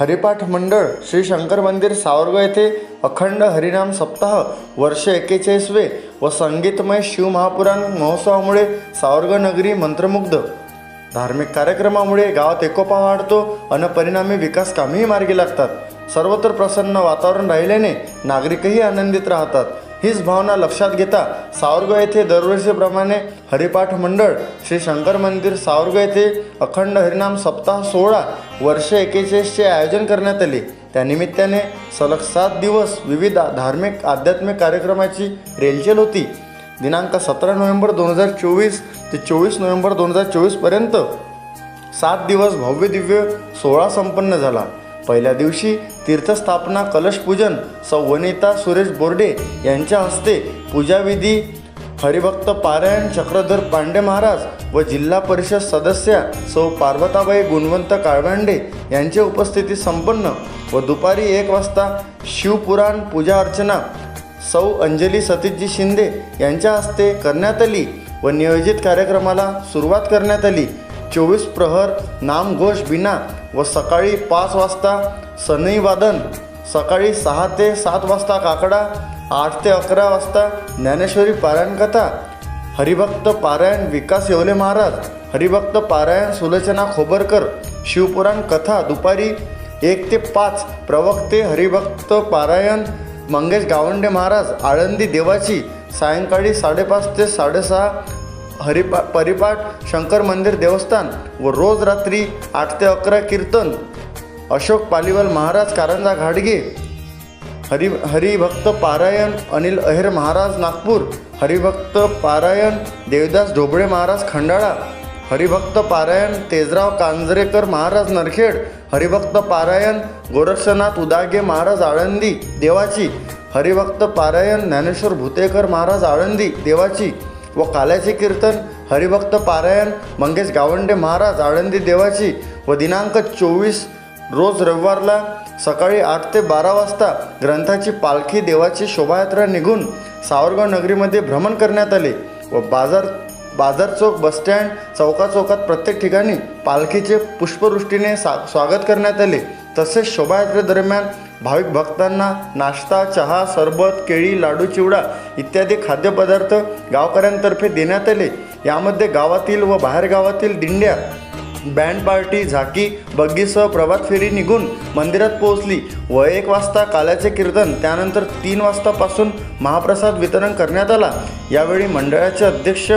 हरिपाठ मंडळ श्री शंकर मंदिर सावरगाव येथे अखंड हरिनाम सप्ताह वर्ष एक्केचाळीसवे व संगीतमय शिवमहापुराण महोत्सवामुळे सावरगाव नगरी मंत्रमुग्ध. धार्मिक कार्यक्रमामुळे गावात एकोपा वाढतो आणि परिणामी विकास कामेही मार्गी लागतात. सर्वत्र प्रसन्न वातावरण राहिल्याने नागरिकही आनंदित राहतात. हीच भावना लक्षात घेता सावरगाव येथे दरवर्षीप्रमाणे हरिपाठ मंडळ श्री शंकर मंदिर सावरगाव येथे अखंड हरिनाम सप्ताह सोहळा वर्ष एकेचाळीसचे आयोजन करण्यात आले. त्यानिमित्ताने सलग सात दिवस विविध धार्मिक आध्यात्मिक कार्यक्रमाची रेलचेल होती. दिनांक सतरा नोव्हेंबर दोन हजार चोवीस ते चोवीस नोव्हेंबर दोन हजार चोवीसपर्यंत सात दिवस भव्य दिव्य सोहळा संपन्न झाला. पहिल्या दिवशी तीर्थस्थापना कलशपूजन सौवनिता सुरेश बोर्डे यांच्या हस्ते पूजाविधी हरिभक्त पारायण चक्रधर पांडे महाराज व जिल्हा परिषद सदस्या सौ. पार्वताबाई गुणवंत काळवांडे यांच्या उपस्थिती संपन्न व दुपारी एक वाजता शिवपुराण पूजा अर्चना सौ. अंजली सतीशजी शिंदे यांच्या हस्ते करण्यात आली व नियोजित कार्यक्रमाला सुरुवात करण्यात आली. चोवीस प्रहर नामघोष बिना व सकाळी पाच वाजता सनई वादन सकाळी सहा ते सात वाजता काकडा आठ ते अकरा वाजता ज्ञानेश्वरी पारायण कथा हरिभक्त पारायण विकास येवले महाराज हरिभक्त पारायण सुलोचना खोबरकर शिवपुराण कथा दुपारी एक ते पाच प्रवक्ते हरिभक्त पारायण मंगेश गावंडे महाराज आळंदी देवाची सायंकाळी साडेपाच ते साडेसहा हरिपा परिपाठ शंकर मंदिर देवस्थान व रोज रात्री आठ ते अकरा कीर्तन. अशोक पालिवाल महाराज कारंजा घाडगे हरि हरिभक्त पारायण अनिल अहेर महाराज नागपूर. हरिभक्त पारायण देवदास ढोबळे महाराज खंडाळा. हरिभक्त पारायण तेजराव कांजरेकर महाराज नरखेड. हरिभक्त पारायण गोरक्षनाथ उदागे महाराज आळंदी देवाची. हरिभक्त पारायण ज्ञानेश्वर भुतेकर महाराज आळंदी देवाची. व काल्याचे कीर्तन हरिभक्त पारायण मंगेश गावंडे महाराज आळंदी देवाची व दिनांक चोवीस रोज रविवारला सकाळी आठ ते बारा वाजता ग्रंथाची पालखी देवाची शोभायात्रा निघून सावरगाव नगरीमध्ये भ्रमण करण्यात आले व बाजार बाजार चौक बसस्टँड चौका चौकात प्रत्येक ठिकाणी पालखीचे पुष्पवृष्टीने सा स्वागत करण्यात आले. तसेच शोभायात्रेदरम्यान भाविक भक्तांना नाश्ता चहा सरबत केळी लाडू चिवडा इत्यादी खाद्यपदार्थ गावकऱ्यांतर्फे देण्यात आले. यामध्ये गावातील व बाहेरगावातील दिंड्या बँड पार्टी झाकी बग्गीसह प्रभात फेरी निघून मंदिरात पोहोचली. व एक वाजता काल्याचे कीर्तन त्यानंतर तीन वाजतापासून महाप्रसाद वितरण करण्यात आला. यावेळी मंडळाचे अध्यक्ष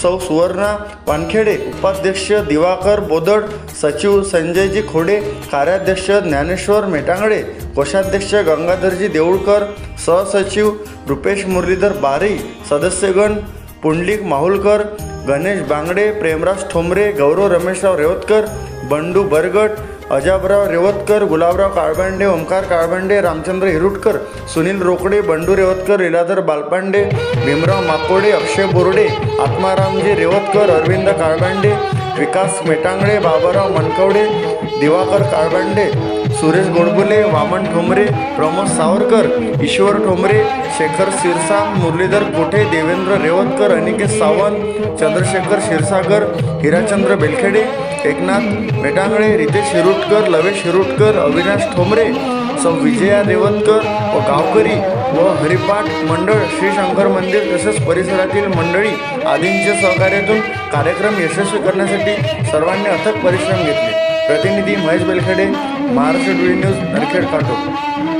सौ सुवर्णा वानखेडे उपाध्यक्ष दिवाकर बोदड सचिव संजयजी खोडे कार्याध्यक्ष ज्ञानेश्वर मेटांगडे कोषाध्यक्ष गंगाधरजी देऊळकर सहसचिव रुपेश मुरलीधर बारी सदस्यगण पुंडलिक माहुलकर गणेश बांगडे प्रेमराज ठोंबरे गौरव रमेशराव रेवतकर बंडू बरगट अजाबराव रेवतकर गुलाबराव काळबांडे ओंकार काळबांडे रामचंद्र हिरुटकर सुनील रोकडे बंडू रेवतकर लीलाधर बालपांडे भीमराव माकोडे अक्षय बोर्डे आत्मारामजी रेवतकर अरविंद काळबांडे विकास मेटांगडे बाबाराव मनकवडे दिवाकर काळबांडे सुरेश गोडबोले वामन ठोंबरे प्रमोद सावरकर ईश्वर ठोंबरे शेखर शिरसा मुरलीधर कोठे देवेंद्र रेवतकर अनिकेत सावंत चंद्रशेखर क्षीरसागर हिराचंद्र बेलखेडे एकनाथ मेटांगळे रितेश शिरूटकर लवेश हिरुटकर अविनाश ठोंबरे सौ विजया रेवतकर व गावकरी व हरिपाठ मंडळ श्री शंकर मंदिर तसेच परिसरातील मंडळी आदींच्या सहकार्यातून कार्यक्रम यशस्वी करण्यासाठी सर्वांनी अथक परिश्रम घेतले. प्रतिनिधी महेश बेलखेडे महाराष्ट्र डुळी न्यूज नरखेड काटो